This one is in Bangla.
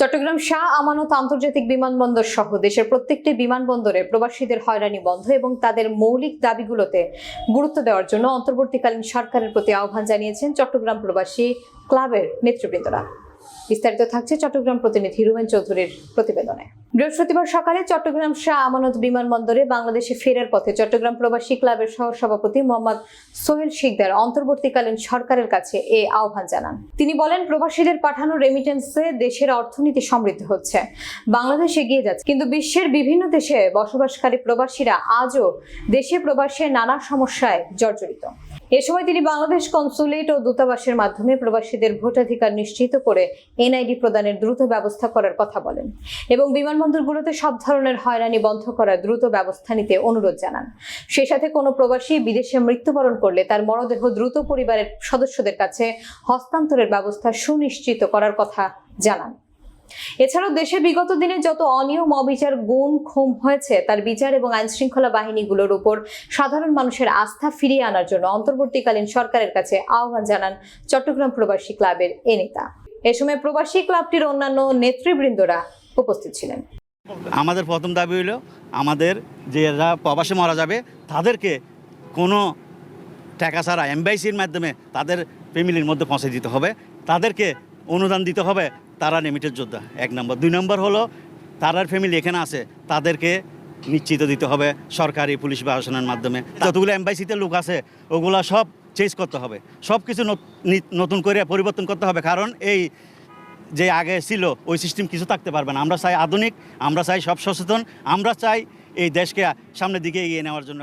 চট্টগ্রাম শাহ আমানত আন্তর্জাতিক বিমানবন্দর সহ দেশের প্রত্যেকটি বিমানবন্দরে প্রবাসীদের হয়রানি বন্ধ এবং তাদের মৌলিক দাবিগুলোতে গুরুত্ব দেওয়ার জন্য অন্তর্বর্তীকালীন সরকারের প্রতি আহ্বান জানিয়েছেন চট্টগ্রাম প্রবাসী ক্লাবের নেতৃবৃন্দরা। বিস্তারিত থাকছে চট্টগ্রাম প্রতিনিধি রুমেন চৌধুরীর প্রতিবেদনে। বৃহস্পতিবার সকালে চট্টগ্রাম শাহ আমানত বিমানবন্দরে বাংলাদেশে ফেরার পথে চট্টগ্রাম প্রবাসী ক্লাবের সহ সভাপতি মোহাম্মদ সোহেল শিকদার অন্তর্বর্তীকালীন সরকারের কাছে এ আহ্বান জানান। তিনি বলেন, প্রবাসীদের পাঠানো রেমিটেন্সে দেশের অর্থনীতি সমৃদ্ধ হচ্ছে। বাংলাদেশ এগিয়ে যাচ্ছে। কিন্তু বিশ্বের বিভিন্ন দেশে বসবাসকারী প্রবাসীরা আজও দেশে প্রবাসে নানা সমস্যায় জর্জরিত। এ সময় তিনি বাংলাদেশ কনসুলেট ও দূতাবাসের মাধ্যমে প্রবাসীদের ভোটাধিকার নিশ্চিত করে এনআইডি প্রদানের দ্রুত ব্যবস্থা করার কথা বলেন এবং বিমানবন্দরগুলোতে সব ধরনের হয়রানি বন্ধ করার দ্রুত ব্যবস্থা নিতে অনুরোধ জানান। সে সাথে কোনো প্রবাসী বিদেশে মৃত্যুবরণ করলে তার মরদেহ দ্রুত পরিবারের সদস্যদের কাছে হস্তান্তরের ব্যবস্থা সুনিশ্চিত করার কথা জানান। এছাড়াও দেশে বিগত দিনে যত অনিয়ম, অবিচার গুণ খুম হয়েছে, তার বিচার এবং আইন শৃঙ্খলা বাহিনীগুলোর উপর সাধারণ মানুষের আস্থা ফিরিয়ে আনার জন্য অন্তর্বর্তীকালীন সরকারের কাছে আহ্বান জানান চট্টগ্রাম প্রবাসী ক্লাবের এ নেতা। এ সময় প্রবাসী ক্লাবটির অন্যান্য নেতৃবৃন্দরা উপস্থিত ছিলেন। আমাদের প্রথম দাবি হইল, আমাদের যারা প্রবাসে মারা যাবে, তাদেরকে কোনো টাকা ছাড়া এমবাইসির মাধ্যমে তাদের ফ্যামিলির মধ্যে পৌঁছে দিতে হবে। তাদেরকে অনুদান দিতে হবে, তারা লিমিটেড যোদ্ধা, এক নম্বর। দুই নম্বর হলো তারার ফ্যামিলি এখানে আছে, তাদেরকে নিশ্চিত দিতে হবে সরকারি পুলিশ প্রশাসনের মাধ্যমে। যতগুলো এমবাইসিতে লোক আছে, ওগুলা সব চেঞ্জ করতে হবে। সব কিছু নতুন করে পরিবর্তন করতে হবে, কারণ এই যে আগে ছিল, ওই সিস্টেম কিছু থাকতে পারবে না। আমরা চাই আধুনিক, আমরা চাই সব সচেতন, আমরা চাই এই দেশকে সামনের দিকে এগিয়ে নেওয়ার জন্য।